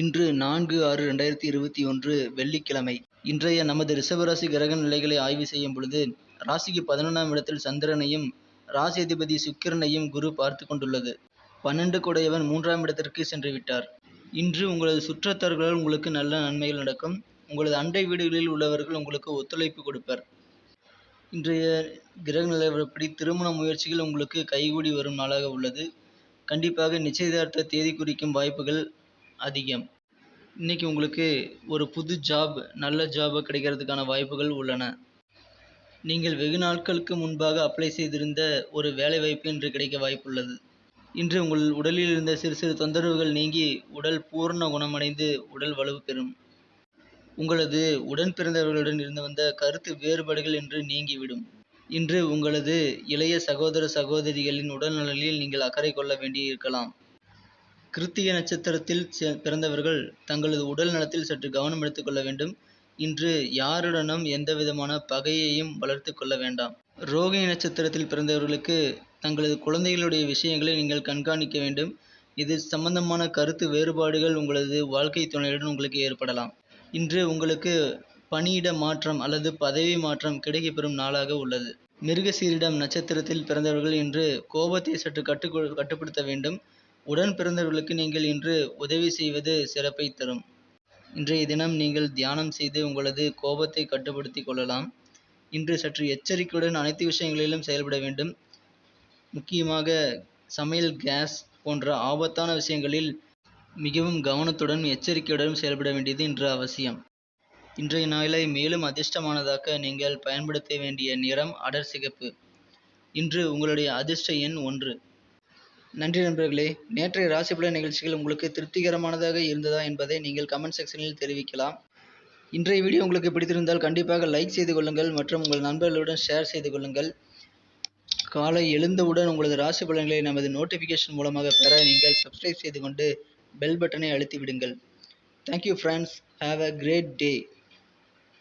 இன்று நான்கு ஆறு ரெண்டாயிரத்தி இருபத்தி ஒன்று வெள்ளிக்கிழமை. இன்றைய நமது ரிஷபராசி கிரக நிலைகளை ஆய்வு செய்யும் பொழுது ராசிக்கு பதினொன்றாம் இடத்தில் சந்திரனையும் ராசி அதிபதி சுக்கிரனையும் குரு பார்த்து கொண்டுள்ளது. பன்னெண்டு குடையவன் மூன்றாம் இடத்திற்கு சென்று விட்டார். இன்று உங்களது சுற்றத்தார்களால் உங்களுக்கு நல்ல நன்மைகள் நடக்கும். உங்களது அண்டை வீடுகளில் உள்ளவர்கள் உங்களுக்கு ஒத்துழைப்பு கொடுப்பர். இன்றைய கிரக நிலவரப்படி திருமண முயற்சிகள் உங்களுக்கு கைகூடி வரும் நாளாக உள்ளது. கண்டிப்பாக நிச்சயதார்த்த தேதி குறிக்கும் வாய்ப்புகள் அதிகம். இன்னைக்கு உங்களுக்கு ஒரு புது ஜாப் நல்ல ஜாப் கிடைக்கிறதுக்கான வாய்ப்புகள் உள்ளன. நீங்கள் வெகு நாட்களுக்கு முன்பாக அப்ளை செய்திருந்த ஒரு வேலை வாய்ப்பு இன்று கிடைக்க வாய்ப்புள்ளது. இன்று உங்கள் உடலில் இருந்த சிறு சிறு தொந்தரவுகள் நீங்கி உடல் பூர்ண குணமடைந்து உடல் வலு பெறும். உங்களது உடன் பிறந்தவர்களுடன் இருந்து வந்த கருத்து வேறுபாடுகள் என்று நீங்கிவிடும். இன்று உங்களது இளைய சகோதர சகோதரிகளின் உடல்நலனில் நீங்கள் அக்கறை கொள்ள வேண்டியிருக்கலாம். கிருத்திய நட்சத்திரத்தில் பிறந்தவர்கள் தங்களது உடல் நலத்தில் சற்று கவனம் எடுத்துக்கொள்ள வேண்டும். இன்று யாருடனும் எந்த விதமான பகையையும் வளர்த்து கொள்ள வேண்டாம். ரோகிணி நட்சத்திரத்தில் பிறந்தவர்களுக்கு தங்களது குழந்தைகளுடைய விஷயங்களை நீங்கள் கண்காணிக்க வேண்டும். இது சம்பந்தமான கருத்து வேறுபாடுகள் உங்களது வாழ்க்கை துணையுடன் உங்களுக்கு ஏற்படலாம். இன்று உங்களுக்கு பணியிட மாற்றம் அல்லது பதவி மாற்றம் கிடைக்கப்பெறும் நாளாக உள்ளது. மிருகசீரிடம் நட்சத்திரத்தில் பிறந்தவர்கள் இன்று கோபத்தை சற்று கட்டு கட்டுப்படுத்த வேண்டும். உடன் பிறந்தவர்களுக்கு நீங்கள் இன்று உதவி செய்வது சிறப்பை தரும். இன்றைய தினம் நீங்கள் தியானம் செய்து உங்களது கோபத்தை கட்டுப்படுத்தி கொள்ளலாம். இன்று சற்று எச்சரிக்கையுடன் அனைத்து விஷயங்களிலும் செயல்பட வேண்டும். முக்கியமாக சமையல் கேஸ் போன்ற ஆபத்தான விஷயங்களில் மிகவும் கவனத்துடன் எச்சரிக்கையுடன் செயல்பட வேண்டியது இன்று அவசியம். இன்றைய நாளை மேலும் அதிர்ஷ்டமானதாக்க நீங்கள் பயன்படுத்த வேண்டிய நிறம் அடர் சிகப்பு. இன்று உங்களுடைய அதிர்ஷ்ட எண் ஒன்று. நன்றி நண்பர்களே. நேற்றைய ராசிபலன் நிகழ்ச்சிகள் உங்களுக்கு திருப்திகரமானதாக இருந்ததா என்பதை நீங்கள் கமெண்ட் செக்ஷனில் தெரிவிக்கலாம். இன்றைய வீடியோ உங்களுக்கு பிடித்திருந்தால் கண்டிப்பாக லைக் செய்து கொள்ளுங்கள் மற்றும் உங்கள் நண்பர்களுடன் ஷேர் செய்து கொள்ளுங்கள். காலை எழுந்தவுடன் உங்களது ராசி பலன்களை நமது நோட்டிஃபிகேஷன் மூலமாக பெற நீங்கள் சப்ஸ்கிரைப் செய்து கொண்டு பெல் பட்டனை அழுத்தி விடுங்கள். Thank you friends have a great day